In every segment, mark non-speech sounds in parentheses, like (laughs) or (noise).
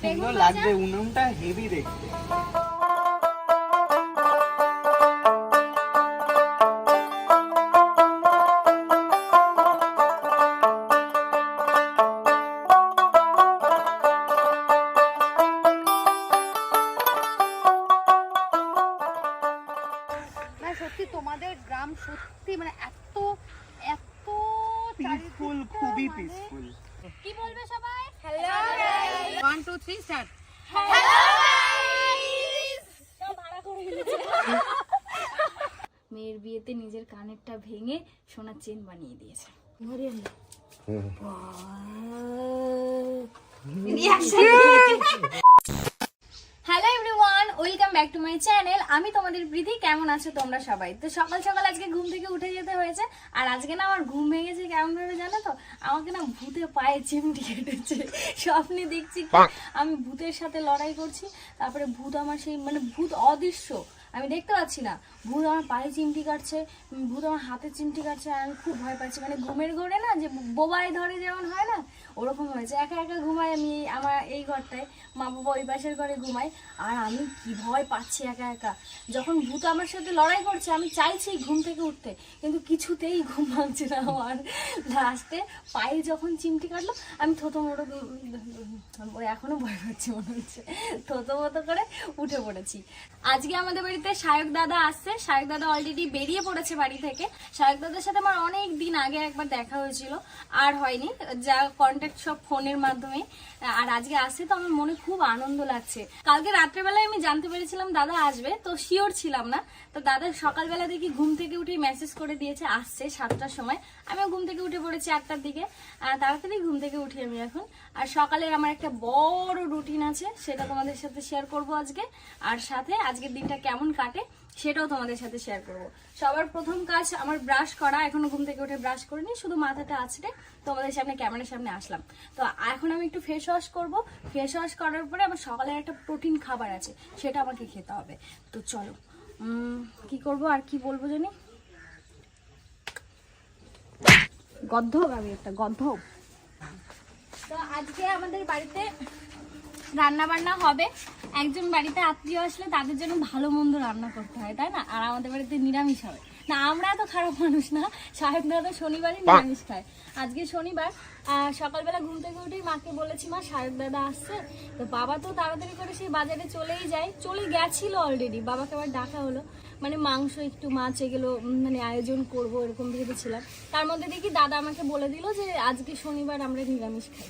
সুন্দর লাগবে উনুনটা হেভি দেখতে। দিয়েছে। Hello everyone welcome back to my channel আমি তোমাদের প্রীতি কেমন আছো তোমরা সবাই? তো সকাল সকাল আজকে ঘুম থেকে উঠে যেতে হয়েছে আর আজকে না আমার ঘুম ভেঙেছে কেমন ভাবে জানো তো? আমাকে না ভূতে পায়ে চিমটি কেটেছে। স্বপ্নে দেখছি কি আমি ভূতের সাথে লড়াই করছি তারপরে ভূত আমার সেই মানে ভূত অদৃশ্য। আমি দেখতে পাচ্ছি না। ভূত আমার পায়ে চিমটি কাটছে ভূত আমার হাতে চিমটি কাটছে, আর আমি খুব ভয় পাচ্ছি। মানে ঘুমের ঘরে না, যে বোবাই ধরে যেমন হয় না ওরকম হয়েছে। একা একা ঘুমাই আমি আমার এই ঘরটায় মা বাবা ওই পাশের ঘরে ঘুমাই আর আমি কি ভয় পাচ্ছি একা একা। যখন ভূত আমার সাথে লড়াই করছে, আমি চাইছি ঘুম থেকে উঠতে, কিন্তু কিছুতেই ঘুম ভাঙছে না আমার। লাস্টে পায়ে যখন চিমটি কাটলো, আমি থতো মোটো ওই এখনও ভয় পাচ্ছি মনে হচ্ছে। থতো মতো করে উঠে পড়েছি। আজকে আমাদের বাড়িতে শায়ক দাদা আসছে। শায়ক দাদা অলরেডি বেরিয়ে পড়েছে বাড়ি থেকে। শায়ক দাদার সাথে আমার অনেক দিন আগে একবার দেখা হয়েছিল, আর হয়নি। যা কন্ট্যাক্ট সব ফোনের মাধ্যমে। আর আজকে আসছে তো আমার মনে খুব আনন্দ লাগছে। কালকে রাত্রেবেলায় আমি জানতে পেরেছিলাম দাদা আসবে, তো শিওর ছিলাম না। তো দাদা সকালবেলা দেখি ঘুম থেকে উঠে মেসেজ করে দিয়েছে, আসছে সাতটার সময়। আমিও ঘুম থেকে উঠে পড়েছি আটটার দিকে। তাড়াতাড়ি ঘুম থেকে উঠি আমি এখন। আর সকালে আমার একটা বড় রুটিন আছে, সেটা তোমাদের সাথে শেয়ার করব আজকে। আর সাথে আজকের দিনটা কেমন কাটে সেটাও তোমাদের সাথে শেয়ার করব। সবার প্রথম কাজ, আমার ব্রাশ করা। এখনও ঘুম থেকে উঠে ব্রাশ করিনি, শুধু মাথাটা আছড়ে তোমাদের সামনে ক্যামেরার সামনে আসলাম। তো এখন আমি একটু ফেস ওয়াশ করব। ফেস ওয়াশ করার পরে আমার সকালের একটা প্রোটিন খাবার আছে, সেটা আমাকে খেতে হবে। তো চলো কি করব আর কি বলব জানি? গদ্ধব আমি একটা গদ্ধব তো আজকে আমাদের বাড়িতে রান্না বান্না হবে। একজন বাড়িতে আত্মীয় আসলে তাদের জন্য ভালো মন্দ রান্না করতে হয় তাই না? আর আমাদের বাড়িতে নিরামিষ হবে। না আমরা এত খারাপ মানুষ না। সাহেব দাদা শনিবারই নিরামিষ খায়। আজকে শনিবার সকালবেলা ঘুম থেকে উঠেই মাকে বলেছি মা সাহেব দাদা আসছে। তো বাবা তো তাড়াতাড়ি করে সেই বাজারে চলেই যায়। চলে গেছিল অলরেডি বাবাকে আবার ডাকা হলো। মানে মাংস একটু মাছ এগুলো মানে আয়োজন করব এরকম ভেবেছিলাম। তার মধ্যে দেখি দাদা আমাকে বলে দিল যে আজকে শনিবার আমরা নিরামিষ খাই।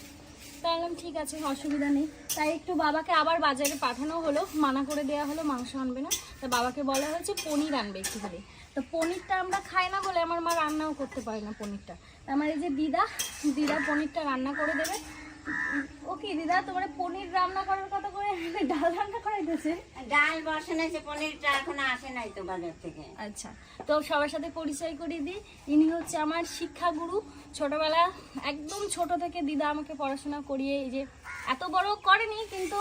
তাই বললাম ঠিক আছে, অসুবিধা নেই। তাই একটু বাবাকে আবার বাজারে পাঠানো হলো, মানা করে দেওয়া হলো, মাংস আনবে না। তা বাবাকে বলা হয়েছে পনির আনবে একটু করে তো পনিরটা আমরা খাই না বলে আমার মা রান্নাও করতে পারে না পনিরটা। আমার এই যে দিদা দিদা পনিরটা রান্না করে দেবে। ও কি দিদা তোমার পনির রান্না করার কথা করে (laughs) ডাল রান্না করাইতেছে? ডাল বসানো পনিরটা এখন আসে নাই তো বাজার থেকে। আচ্ছা তো সবার সাথে পরিচয় করিয়ে দিই। ইনি হচ্ছে আমার শিক্ষাগুরু ছোটবেলা একদম ছোট থেকে দিদা আমাকে পড়াশোনা করিয়ে এই যে এত বড় করেনি কিন্তু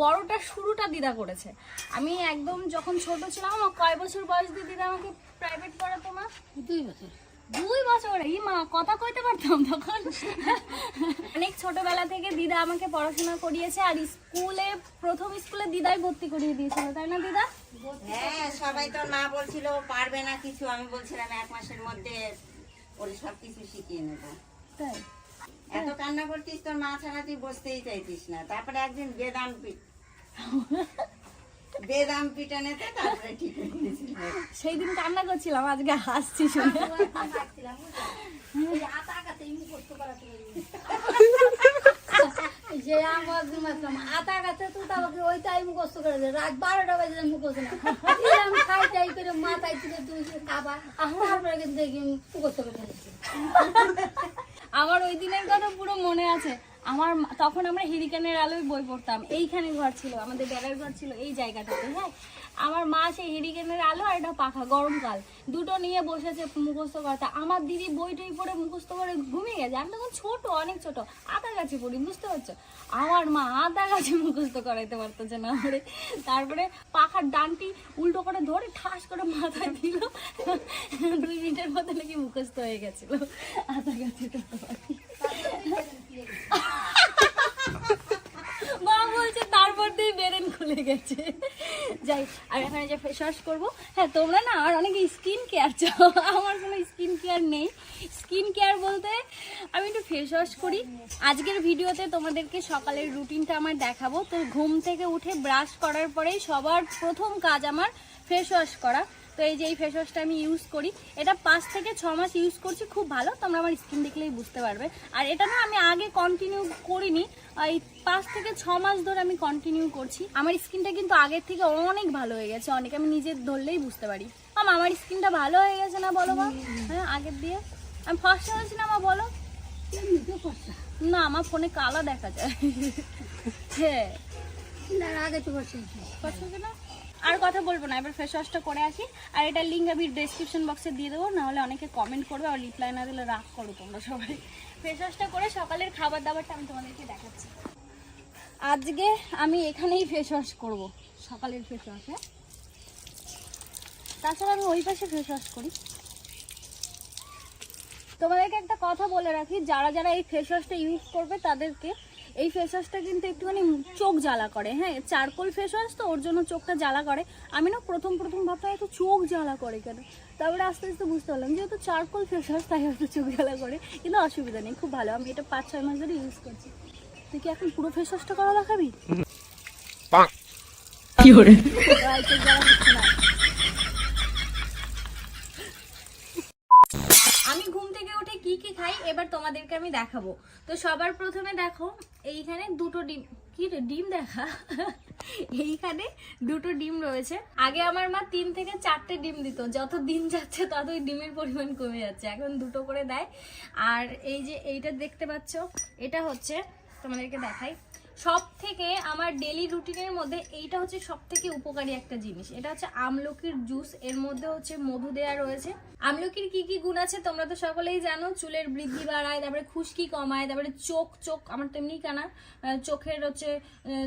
বড়টা শুরুটা দিদা করেছে। আমি একদম যখন ছোট ছিলাম আমার কয় বছর বয়স দিয়ে দিদা আমাকে প্রাইভেট পড়াতো মা? দুই বছর। দুই বছর এই মা কথা কইতে পারতাম তখন। অনেক ছোটবেলা থেকে দিদা আমাকে পড়াশোনা করিয়েছে আর স্কুলে প্রথম স্কুলে দিদাই ভর্তি করিয়ে দিয়েছিল তাই না দিদা? হ্যাঁ সবাই তো না বলছিল পারবে না কিছু। আমি বলছিলাম এক মাসের মধ্যে ওর সব কিছু শিখিয়ে নেব। তাই? এত কান্না করতিস তোর মা ছাড়া তুই বসতেই চাইতিস না। তারপরে একদিন পিঠ বেদাম পিটানেতে তারপরে ঠিক হয়ে সেই দিন কান্না করছিলাম আজকে হাসছি শুনে। যে আমার ঘুমাতাম আতা গাছে তো তাকে ওইটাই মুখস্থ করে দেয় রাত বারোটা বাজে মুখস্থ না। আমি খাই টাই করে মাথায় তুলে তুই খাবার তারপরে কিন্তু দেখি মুখস্থ করে আমার ওই দিনের কথা পুরো মনে আছে। আমার তখন আমরা হিরিকেনের আলোয় বই পড়তাম। এইখানে ঘর ছিল, আমাদের বেড়ার ঘর ছিল এই জায়গাটাতে হ্যাঁ? আমার মা সেই হিরিকেনের আলো আর একটা পাখা, গরমকাল। দুটো নিয়ে বসেছে মুখস্থ করতে। আমার দিদি বই টই পড়ে মুখস্থ করে ঘুমিয়ে গেছে। আমি তখন ছোট, অনেক ছোট আতা গাছে পড়ি, বুঝতে পারছ? আমার মা আতা গাছে মুখস্থ করাইতে পারতেছে না আমারে। তারপরে পাখার ডানটি উল্টো করে ধরে ঠাস করে মাথায় দিল। দুই মিনিটের মধ্যে নাকি মুখস্থ হয়ে গেছিল। আতা গাছে (laughs) মা বলছে মধ্যেই বেরেন খুলে গেছে। যাই, আর এখানে যে ফেস ওয়াশ করব। হ্যাঁ তোমরা না আর অনেকে স্কিন কেয়ার চাও। (laughs) আমার কোনো স্কিন কেয়ার নেই। স্কিন কেয়ার বলতে আমি একটু ফেস ওয়াশ করি। আজকের ভিডিওতে তোমাদেরকে সকালের রুটিনটা আমার দেখাবো। তো ঘুম থেকে উঠে ব্রাশ করার পরেই সবার প্রথম কাজ আমার ফেস ওয়াশ করা। তো এই যে এই ফেস ওয়াশটা আমি ইউজ করি। এটা পাঁচ থেকে ছ মাস ইউজ করছি খুব ভালো। তোমরা আমার স্কিন দেখলেই বুঝতে পারবে। আর এটা না আমি আগে কন্টিনিউ করিনি এই পাঁচ থেকে ছ মাস ধরে আমি কন্টিনিউ করছি। আমার স্কিনটা কিন্তু আগের থেকে অনেক ভালো হয়ে গেছে অনেক। আমি নিজে ধরলেই বুঝতে পারি। আমার স্কিনটা ভালো হয়ে গেছে না বলো মা? হ্যাঁ আগের দিয়ে। আমি ফার্স্ট হয়েছি না মা বলো? না আমার ফোনে কালা দেখা যায়। হ্যাঁ। আগে তো না? আর কথা বলব না, এবার ফেস ওয়াশটা করে আসি। আর এটা লিঙ্ক আমি ডেসক্রিপশন বক্সে দিয়ে দেবো, নাহলে অনেকে কমেন্ট করবে আর রিপ্লাই না দিলে রাগ করো তোমরা সবাই। ফেস ওয়াশটা করে সকালের খাবার দাবারটা আমি তোমাদেরকে দেখাচ্ছি। আজকে আমি এখানেই ফেস ওয়াশ করব, সকালের ফেস ওয়াশ হ্যাঁ তাছাড়া আমি ওই পাশে ফেস ওয়াশ করি। তোমাদেরকে একটা কথা বলে রাখি, যারা যারা এই ফেস ওয়াশটা ইউজ করবে তাদেরকে এই ফেস ওয়াশটা কিন্তু একটুখানি চোখ জ্বালা করে হ্যাঁ? চারকোল ফেস ওয়াশ তো ওর জন্য চোখটা জ্বালা করে। আমি না প্রথম প্রথম ভাবতাম এত চোখ জ্বালা করে কেন? তারপরে আস্তে আস্তে বুঝতে পারলাম যেহেতু চারকোল ফেস ওয়াশ তাই হয়তো চোখ জ্বালা করে কিন্তু অসুবিধা নেই খুব ভালো। আমি এটা পাঁচ ছয় মাস ধরে ইউজ করছি। তুই কি এখন পুরো ফেস ওয়াশটা করা দেখাবি? কি করে? জ্বালা হচ্ছে না আমি ঘুম থেকে খাই এবার তোমাদেরকে আমি দেখাবো। তো সবার প্রথমে দেখো, এইখানে দুটো ডিম কি ডিম দেখা? এইখানে দুটো ডিম রয়েছে। আগে আমার মা তিন থেকে চারটে ডিম দিত। যত দিন যাচ্ছে, ততই ডিমের পরিমাণ কমে যাচ্ছে। এখন দুটো করে দেয়। আর এই যে এইটা দেখতে পাচ্ছ, এটা হচ্ছে, তোমাদেরকে দেখাই। সব থেকে আমার ডেলি রুটিনের মধ্যে এইটা হচ্ছে সব থেকে উপকারী একটা জিনিস। এটা হচ্ছে আমলকির জুস এর মধ্যে হচ্ছে মধু দেয়া রয়েছে। আমলকির কি কি গুণ আছে তোমরা তো সকলেই জানো? চুলের বৃদ্ধি বাড়ায়, তারপরে খুশকি কমায়, তারপরে চোখ চোখ, আমার তেমনি কানা। চোখের হচ্ছে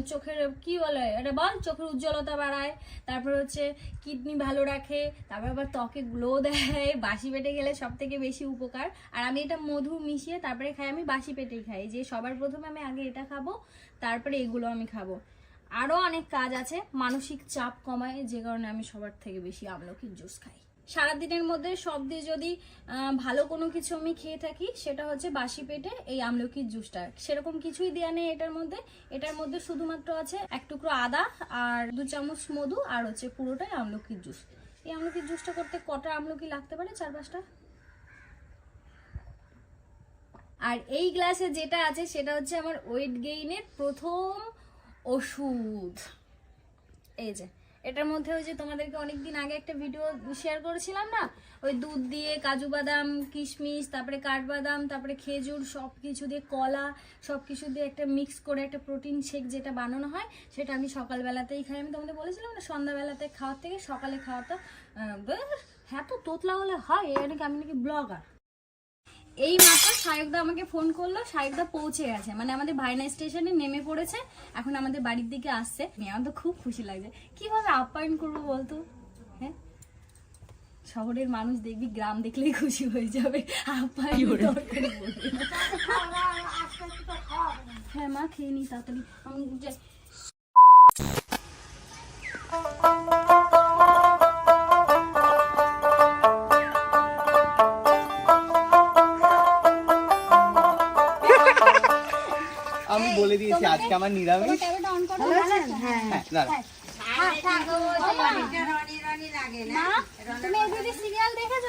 চোখের কি বলে? এটা বল? চোখের উজ্জ্বলতা বাড়ায়, তারপরে হচ্ছে কিডনি ভালো রাখে, তারপর আবার ত্বকে গ্লো দেয়, বাসি পেটে গেলে সব থেকে বেশি উপকার। আর আমি এটা মধু মিশিয়ে তারপরে খাই, আমি বাসি পেটেই খাই। যে সবার প্রথমে আমি আগে এটা খাব তারপরে এগুলো আমি খাব। আরও অনেক কাজ আছে, মানসিক চাপ কমায়, যে কারণে আমি সবার থেকে বেশি আমলকির জুস খাই। সারাদিনের মধ্যে সব দিয়ে যদি ভালো কোনো কিছু আমি খেয়ে থাকি, সেটা হচ্ছে বাসি পেটে এই আমলকির জুসটা। সেরকম কিছুই দেওয়া নেই এটার মধ্যে। এটার মধ্যে শুধুমাত্র আছে এক টুকরো আদা আর দু চামচ মধু আর হচ্ছে পুরোটাই আমলকির জুস। এই আমলকির জুসটা করতে কটা আমলকি লাগতে পারে চার পাঁচটা? আর এই গ্লাসে যেটা আছে সেটা হচ্ছে আমার ওয়েট গেইনের প্রথম ওষুধ। এই যে, এটার মধ্যে ওই যে তোমাদেরকে অনেকদিন আগে একটা ভিডিও শেয়ার করেছিলাম না? ওই দুধ দিয়ে কাজু বাদাম, কিশমিশ, তারপরে কাঠবাদাম, তারপরে খেজুর সব কিছু দিয়ে কলা সব কিছু দিয়ে একটা মিক্স করে একটা প্রোটিন শেক যেটা বানানো হয়, সেটা আমি সকালবেলাতেই খাই। আমি তোমাদের বলেছিলাম না, সন্ধ্যাবেলাতে খাওয়ার থেকে সকালে খাওয়াটা হ্যাঁ তো তোতলা হলে হয় এই নাকি আমি নাকি ব্লগার এই মাত্র সায়কদা আমাকে ফোন করল সায়কদা পৌঁছে গেছে। মানে আমাদের ভাইনা স্টেশনে নেমে পড়েছে এখন আমাদের বাড়ির দিকে আসছে। আমার তো খুব খুশি লাগছে। কীভাবে আপ্যায়ন করব বলতো? হ্যাঁ? শহরের মানুষ দেখবি গ্রাম দেখলেই খুশি হয়ে যাবে। আপ্যায়ন। হ্যাঁ মা খেয়ে নি তাড়াতাড়ি। আমি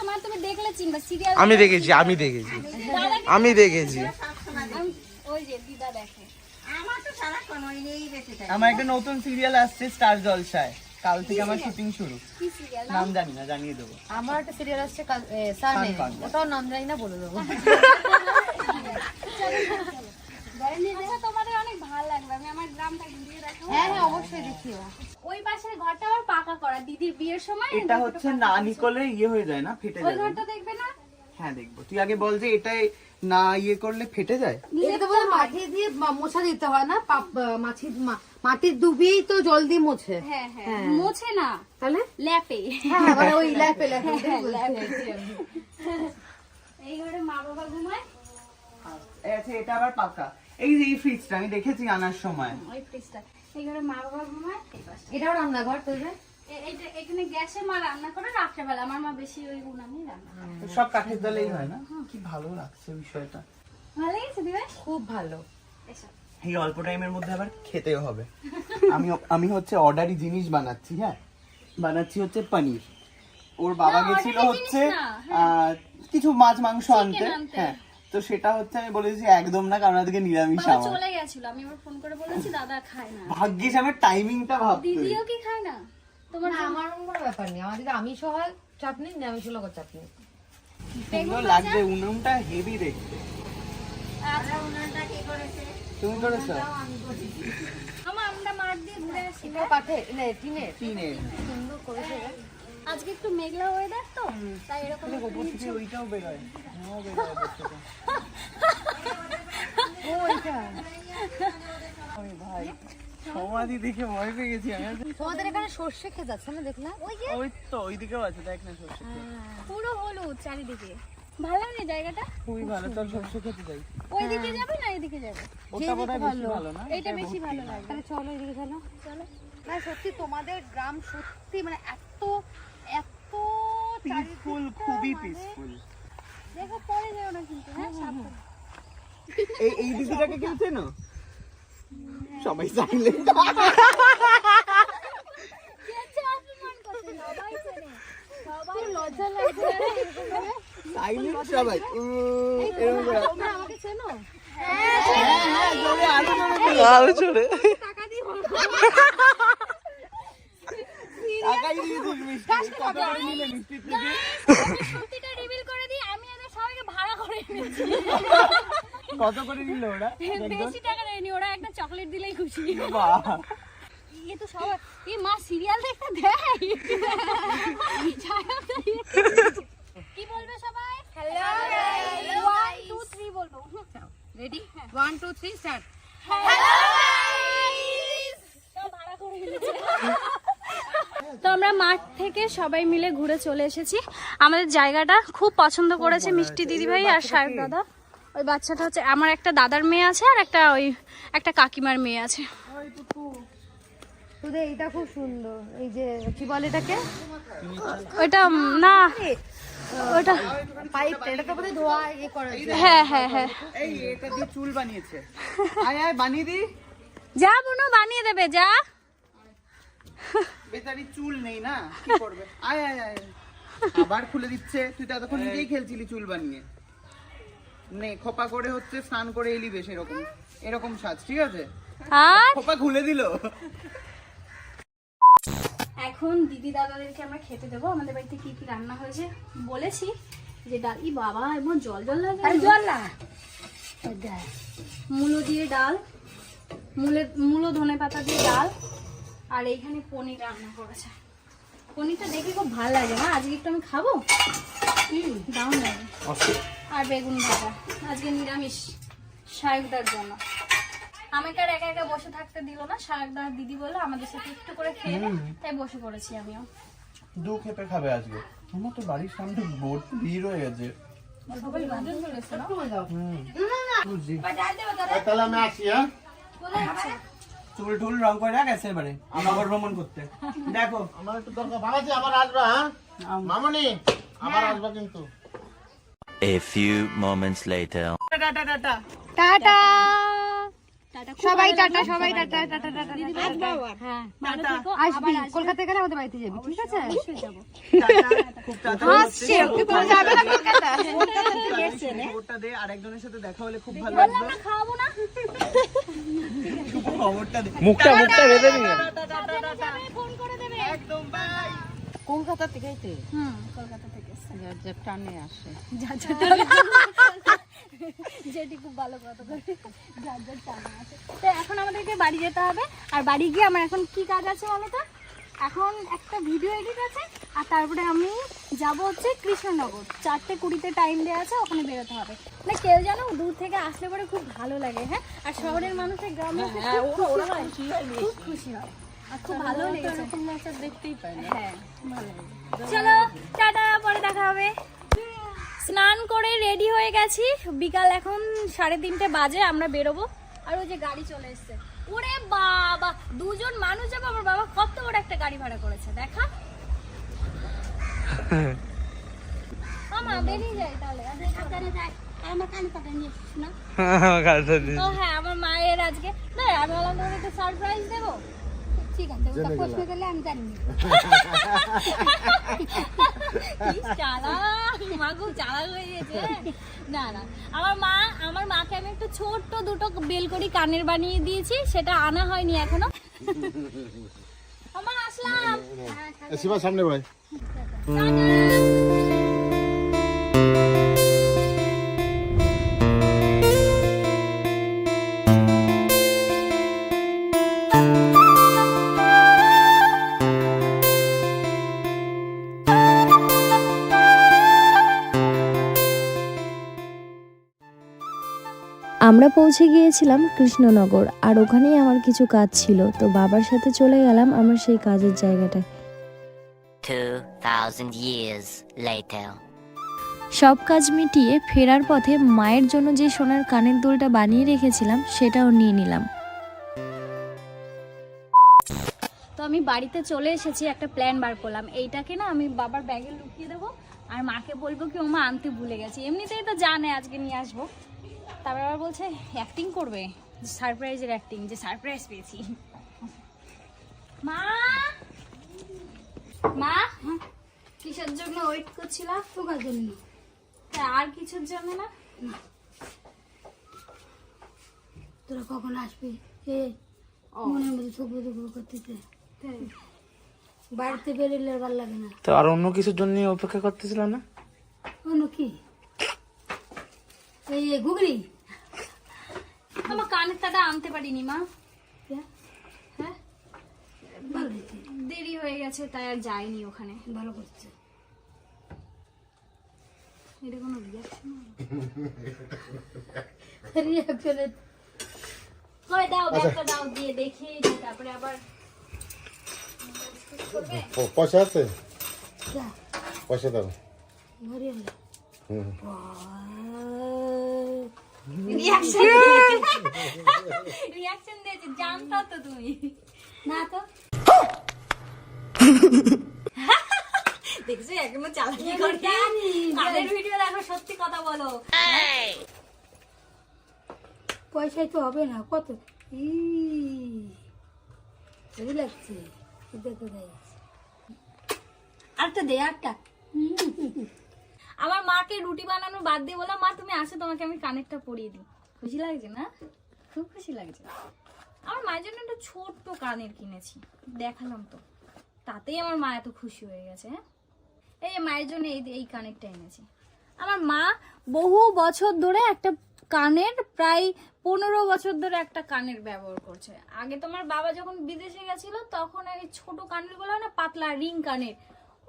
মা তুমি দেখলে চিনবা। সিরিয়াল আমি দেখেছি আমি দেখেছি। আমি দেখেছি। ওই যে দিদা দেখে। আমার আমার একটা নতুন সিরিয়াল আসছে স্টার জলসায়। কাল থেকে আমার শুটিং শুরু। নাম জানি না জানিয়ে দেবো। আমার একটা সিরিয়াল আসছে ওটাও নাম জানি না বলে দেবো (laughs) আচ্ছা তোমাদের অনেক ভালো লাগবে আমি আমার গ্রামটা ঘুরিয়ে দেখাবো হ্যাঁ হ্যাঁ অবশ্যই দেখিও। ওই পাশের ঘরটা আমার পাকা করা দিদির বিয়ের সময়? এটা হচ্ছে না নিকলে ইয়ে হয়ে যায় না ফেটে ওই ঘরটা দেখবে না? হ্যাঁ দেখব। তুই আগে বল যে এটাই না ইয়ে করলে ফেটে যায়? এটা তো বলে মাটি দিয়ে মোছা দিতে হয় না মাছি মা- মাটির ডুবিয়েই তো জল দিয়ে মোছে। হ্যাঁ হ্যাঁ মোছে না। তাহলে? ল্যাপে। হ্যাঁ মানে ওই ল্যাপে ল্যাপে হ্যাঁ, এই ঘরে মা বাবা ঘুমায়? আচ্ছা এটা আবার পাকা। এই যে এই ফ্রিজটা আমি দেখেছি আনার সময়। ওই ফ্রিজটা এই ঘরে মা বাবা ঘুমায় এটাও রান্নাঘর তোদের? এখানে গ্যাসে মা রান্না করে রাত্রেবেলা। আমার মা বেশি ওই উনানেই রান্না সব কাঠের দলেই হয় না? কি ভালো লাগছে বিষয়টা। ভালো লেগেছে দিবে? খুব ভালো। এই অল্প টাইমের মধ্যে আবার খেতেও হবে। আমি আমি হচ্ছে অর্ডারি জিনিস বানাচ্ছি হ্যাঁ? বানাচ্ছি হচ্ছে পনির। ওর বাবা গেছিল হচ্ছে আহ, কিছু মাছ মাংস আনতে। হ্যাঁ। তো সেটা হচ্ছে আমি বলেছি একদম না কারণ আজকে নিরামিষ আমার। চলে গেছিল আমি এবার ফোন করে বলেছি দাদা খায় না। ভাগ্যিস আমার টাইমিংটা ভাবতে। দিদিও কি খায় না? তোমার না আমার কোনো ব্যাপার নেই। আমাদের আমিষ হয় চাটনি নিরামিষ হলো চাটনি। সুন্দর লাগবে উনুনটা হেভি দেখতে। আমরা উনানটা কি করেছে? তুমি করেছ? আমি আমার আমরা মাঠ দিয়ে ঘুরে আসি এটা কাঠে না টিনে টিনে সুন্দর করেছে। আজকে একটু মেঘলা ওয়েদার তো তাই এরকম ওপর থেকে ওইটাও বেরোয় হ্যাঁ। বেরোয় ওপর ওই ভাই সমাধি দেখে ভয় পেয়ে গেছি আমি। তোমাদের এখানে সর্ষে খেতে যাচ্ছে না দেখলাম? ওই যে। ওই তো ওইদিকেও আছে দেখ না সর্ষে পুরো হলুদ চারিদিকে। ভালো লাগে জায়গাটা? খুবই ভালো তোর সর্ষে খেতে যাই। ওই যাবে না এদিকে যাবে? ওটা বোধহয় বেশি ভালো। না? এইটা বেশি ভালো লাগে। তাহলে চলো এদিকে চলো। চলো। না সত্যি তোমাদের গ্রাম সত্যি মানে এত এত পিসফুল খুবই পিসফুল দেখো পরে যাও না কিন্তু হ্যাঁ সাবধানে। এই এই দিদিটাকে কেউ চেনো সবাই চাইলে। করছে সবাই চাইলে সবাই। উম, এরকম আমাকে চেনো? হ্যাঁ, হ্যাঁ, জোরে, জোরে টাকাই দিয়ে দিস মিষ্টি। কত করে নিলে মিষ্টির থেকে? সত্যিটা রিভিল করে দিই আমি এদের সবাইকে ভাড়া করে এনেছি। কত করে নিল ওরা? বেশি টাকা দেয়নি ওরা একটা চকলেট দিলেই খুশি। বাহ। এ তো সবাই এই মা সিরিয়াল দেখতে দেয়। কি বলবে সবাই? হ্যালো ওয়ান টু থ্রি বলব। Ready one two three start তো আমরা মাঠ থেকে সবাই মিলে ঘুরে চলে এসেছি। আমাদের জায়গাটা খুব পছন্দ করেছে মিষ্টি দিদিভাই আর সাহেব দাদা। ওই বাচ্চাটা হচ্ছে আমার একটা দাদার মেয়ে আছে আর একটা ওই একটা কাকিমার মেয়ে আছে। এইটা খুব সুন্দর। এই যে কি বলে এটাকে? ওইটা না। ওইটা। পাইপ এটা তো বোধহয় ধোয়া ইয়ে করা হ্যাঁ হ্যাঁ হ্যাঁ। এই এটা দিয়ে চুল বানিয়েছে। আয় আয় বানিয়ে দি। যা বোনো বানিয়ে দেবে যা। বেচারি চুল নেই না? কি করবে? আয় আয় আয়। আবার খুলে দিচ্ছে। তুই তো এতক্ষণ নিজেই খেলছিলি চুল বানিয়ে। নে খোপা করে হচ্ছে স্নান করে এলি বেশ এরকম। এরকম সাজ ঠিক আছে? খোপা খুলে দিল। এখন দিদি দাদাদেরকে আমরা খেতে দেবো। আমাদের বাড়িতে কি কি রান্না হয়েছে? বলেছি যে ডাল ই বাবা এমন জল জল লাগে জল না। মূলো দিয়ে ডাল মূলে মূলো ধনে পাতা দিয়ে ডাল আর এইখানে পনির রান্না করেছে পনিরটা দেখে খুব ভালো লাগে না? আজকে একটু আমি খাব? হুম দারুণ লাগে। আর বেগুন ভাজা। আজকে নিরামিষ শায়কদার জন্য। আমাকে আর একা একা বসে থাকতে দিল না। শায়কদার দিদি বলল আমাদের সাথে একটু করে খেয়ে নে। তাই বসে পড়েছি আমিও। দু খেপে খাবে আজকে। আমার তো বাড়ির সামনে ভিড় হয়ে গেছে। তাহলে আমি আসি হ্যাঁ? চুল টুল রং করে গেছে এবারে। আমার ভ্রমণ করতে। দেখো। আমার একটু দরকার ভাঙাচ্ছি আবার আসবা হ্যাঁ? মামনি আবার আসবা কিন্তু। A few moments later. টাটা টাটা টাটা। টাটা। সবাই টাটা সবাই টাটা টাটা টাটা হ্যাঁ আসবি কলকাতায় গেলে আমাদের বাড়িতে যাবি ঠিক আছে? যাব টাটা খুব টাটা। হাসছে তুমি যাবে না কলকাতা। খবরটা দে আরেকজনের সাথে দেখা হলে খুব ভালো লাগবে। না খাওয়াবো না। খবরটা দে। মুখটা মুখটা বেঁধে নিয়ে ফোন করে দেবে। একদম বাই কলকাতা থেকেই তো? হুম। কলকাতা থেকে। টানে আসে। যেটি খুব ভালো কথা করে যার যার টানা আছে। তো এখন আমাদেরকে বাড়ি যেতে হবে। আর বাড়ি গিয়ে আমার এখন কি কাজ আছে বলো তো? এখন একটা ভিডিও এডিট আছে আর তারপরে আমি যাব হচ্ছে কৃষ্ণনগর। চারটে কুড়িতে টাইম দেওয়া আছে ওখানে বেরোতে হবে। না কেউ জানো দূর থেকে আসলে পরে খুব ভালো লাগে হ্যাঁ? আর শহরের মানুষের গ্রামে খুব খুশি হয়। খুব আর খুব ভালো লেগেছে। দেখতেই পাই হ্যাঁ ভালো চলো টাটা পরে দেখা হবে। স্নান করে রেডি হয়ে গেছি। বিকাল এখন সাড়ে তিনটে বাজে আমরা বেরোবো। আর ওই যে গাড়ি চলে এসছে। ওরে বাবা দুজন মানুষ যাব আমার বাবা কত বড় একটা গাড়ি ভাড়া করেছে দেখা? মামা বেরিয়ে যায় তাহলে। আমার হ্যাঁ মায়ের আজকে না আমি একটু সারপ্রাইজ দেবো। ঠিক আছে আমি জানি (laughs) মা খুব চালাক হয়ে গেছে না না আমার মা আমার মাকে আমি একটা ছোট্ট দুটো বেলকড়ি কানের বানিয়ে দিয়েছি সেটা আনা হয়নি এখনও আমার আসলাম শিবার সামনে ভাই আমরা পৌঁছে গিয়েছিলাম কৃষ্ণনগর আর ওখানেই আমার কিছু কাজ ছিল। তো বাবার সাথে চলে গেলাম আমার সেই কাজের জায়গাটায়। 2,000 years later. সব কাজ মিটিয়ে ফেরার পথে মায়ের জন্য যে সোনার কানের দুলটা বানিয়ে রেখেছিলাম সেটাও নিয়ে নিলাম। তো আমি বাড়িতে চলে এসেছি একটা প্ল্যান বার করলাম। এইটাকে না আমি বাবার ব্যাগে লুকিয়ে দেবো আর মাকে বলব কি ও মা আনতে ভুলে গেছি। এমনিতেই তো জানে আজকে নিয়ে আসব। তারপর আবার বলছে অ্যাক্টিং করবে। সারপ্রাইজের অ্যাক্টিং যে সারপ্রাইজ পেয়েছি। মা! মা! কিসের জন্য ওয়েট করছিলাম তোকার জন্য। আর কিছুর জন্য না? তোরা কখন আসবি? এ মনের মধ্যে করতেছে। বাড়িতে বেরোলে ভালো লাগে না। তো আর অন্য কিছুর জন্য অপেক্ষা করতেছিলাম না? অন্য কি? এই ঘুগনি। আমার কানের তাটা আনতে পারিনি মা। হ্যাঁ? দেরি হয়ে গেছে তাই আর যাইনি ওখানে। ভালো করছে। এটা কোনো রিয়াকশন কই দাও ব্যাগটা দাও দিয়ে দেখি তারপরে আবার পয়সা আছে? পয়সা দাও। হুম। রিয়াকশন রিয়াকশন দিয়েছে জানতো তো তুমি। না তো? দেখছ এখনও চালাকি করে। কানের ভিডিও দেখো সত্যি কথা বলো। পয়সায় তো হবে না কত? ই লাগছে। দেখো গাইস আরেকটা দে আরেকটা আমার মাকে রুটি বানানো বাদ দিয়ে বললাম, মা, তুমি আসো, তোমাকে আমি কানেরটা পরিয়ে দিই। খুশি লাগছে না? খুব খুশি লাগছে। আমার মায়ের জন্য একটা ছোট্ট কানের কিনেছি। দেখালাম তো। তাতেই আমার মা এত খুশি হয়ে গেছে হ্যাঁ? এই মায়ের জন্য এই এই কানেরটা এনেছি। আমার মা বহু বছর ধরে একটা কানের, প্রায় পনেরো বছর ধরে একটা কানের ব্যবহার করছে। আগে তোমার বাবা যখন বিদেশে গেছিল, তখন এই ছোট কানেরগুলো না, পাতলা রিং কানের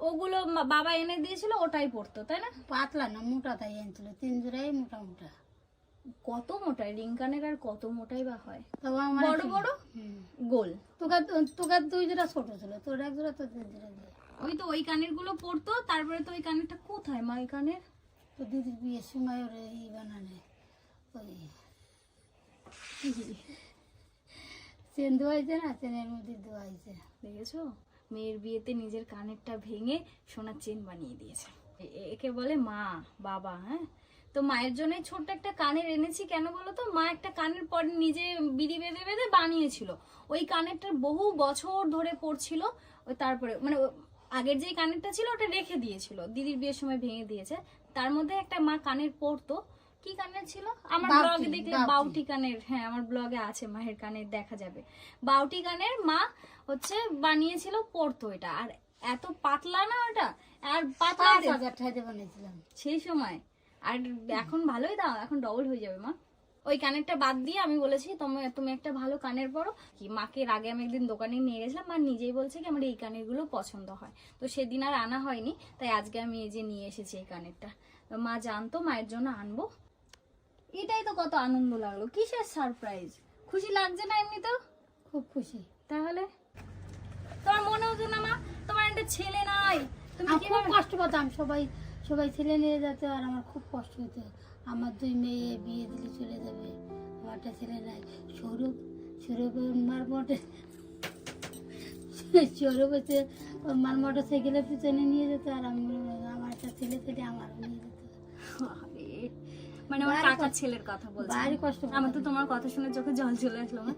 ওগুলো বাবা এনে দিয়েছিল ওটাই পড়তো তাই না? পাতলা না মোটা তাই আনছিল তিন জোড়াই মোটা মোটা। কত মোটাই রিং কানের আর কত মোটাই বা হয়? আমার বড় বড়? গোল। তোকার তোকার দুই জোড়া ছোট ছিল তোর এক জোড়া তোর তিন জোড়া দিয়ে। ওই তো ওই কানেরগুলো পড়তো তারপরে তো ওই কানেরটা কোথায় মা ওই কানের? তো দিদির বিয়ের সময় ওর এই বানানে ওই চেন ধোয়াইছে না চেনের মধ্যে ধোয়াইছে। দেখেছ? মেয়ের বিয়েতে নিজের কানেরটা ভেঙে সোনার চেন বানিয়ে দিয়েছে। একে বলে মা, বাবা হ্যাঁ? তো মায়ের জন্য ছোট্ট একটা কানের এনেছি কেন বলো তো? মা একটা কানের পর নিজে বিড়ি বেঁধে বেঁধে বানিয়েছিল। ওই কানেরটা বহু বছর ধরে পড়ছিল, ওই তারপরে মানে আগের যে কানেরটা ছিল ওটা রেখে দিয়েছিল। দিদির বিয়ের সময় ভেঙে দিয়েছে। তার মধ্যে একটা মা কানের পরতো কি কানের ছিল? আমার ব্লগে দেখলে বাউটি। কানের হ্যাঁ আমার ব্লগে আছে মায়ের কানের দেখা যাবে। বাউটি কানের মা হচ্ছে বানিয়েছিল পরতো এটা। আর এত পাতলা না ওটা? আর পাতলা বানিয়েছিলাম। সেই সময়। আর এখন ভালোই দাও এখন ডবল হয়ে যাবে মা। ওই কানেরটা বাদ দিয়ে আমি বলেছি তুমি তুমি একটা ভালো কানের পরো। কি মাকে আগে আমি একদিন দোকানে নিয়ে গেছিলাম মা নিজেই বলছে কি আমার এই কানেরগুলো পছন্দ হয়। তো সেদিন আর আনা হয়নি তাই আজকে আমি এই যে নিয়ে এসেছি এই কানেরটা। তো মা জানতো মায়ের জন্য আনব। এটাই তো কত আনন্দ লাগল। কিসের সারপ্রাইজ খুশি লাগছে না এমনি তো খুব খুশি। তাহলে? তোমার মনে হতো না মা? তোমার একটা ছেলে নাই। তুমি খুব কষ্ট পেতাম সবাই সবাই ছেলে নিয়ে যেত আর আমার খুব কষ্ট হতো আমার দুই মেয়ে বিয়ে দিলে চলে যাবে। আমার একটা ছেলে নাই। সৌরভ সৌরভের মার মোটর সৌরভ হচ্ছে ওর মার মোটর সাইকেলের পিছনে নিয়ে যেত আর আমি আমার একটা ছেলে ছেলে আমার নিয়ে যেত আরে, (laughs) মানে আমার কাকার ছেলের কথা বলছি। বাড়ি কষ্ট আমার তো তোমার কথা শুনে চোখে জল চলে আসলো মা।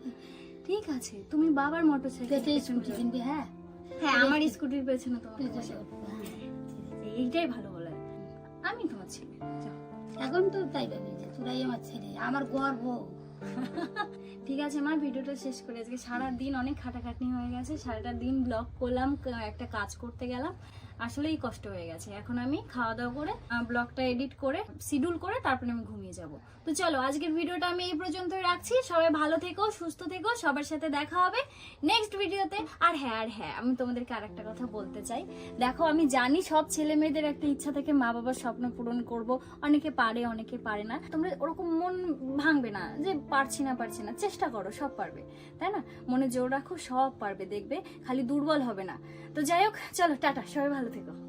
ঠিক আছে তুমি বাবার মোটর সাইকেল স্কুটি কিনবি হ্যাঁ? হ্যাঁ আমার স্কুটির পেছনে তোমার হ্যাঁ। এইটাই ভালো বলে। আমি তোমার ছেলে এখন তো তাই ভাবি যে তোরাই আমার ছেলে আমার গর্ব। (laughs) ঠিক আছে মা, ভিডিওটা শেষ করে। আজকে সারা দিন অনেক খাটাখাটনি হয়ে গেছে, সারাটা দিন ব্লগ করলাম একটা কাজ করতে গেলাম। আসলেই কষ্ট হয়ে গেছে। এখন আমি খাওয়া দাওয়া করে ব্লগটা এডিট করে শিডিউল করে তারপরে আমি ঘুমিয়ে যাব। তো চলো, আজকের ভিডিওটা আমি এই পর্যন্তই রাখছি। সবাই ভালো থেকো, সুস্থ থেকো, সবার সাথে দেখা হবে নেক্সট ভিডিওতে আর হ্যাঁ আর হ্যাঁ আমি তোমাদেরকে আরেকটা কথা বলতে চাই। দেখো, আমি জানি সব ছেলে মেয়েদের একটা ইচ্ছা থেকে মা বাবার স্বপ্ন পূরণ করব। অনেকে পারে অনেকে পারে না। তোমরা ওরকম মন ভাঙবে না যে পারছি না পারছি না, চেষ্টা করো, সব পারবে, তাই না? মনে জোর রাখো, সব পারবে, দেখবে, খালি দুর্বল হবে না। তো যাই হোক, চলো, টাটা, সবাই ভালো থেকো।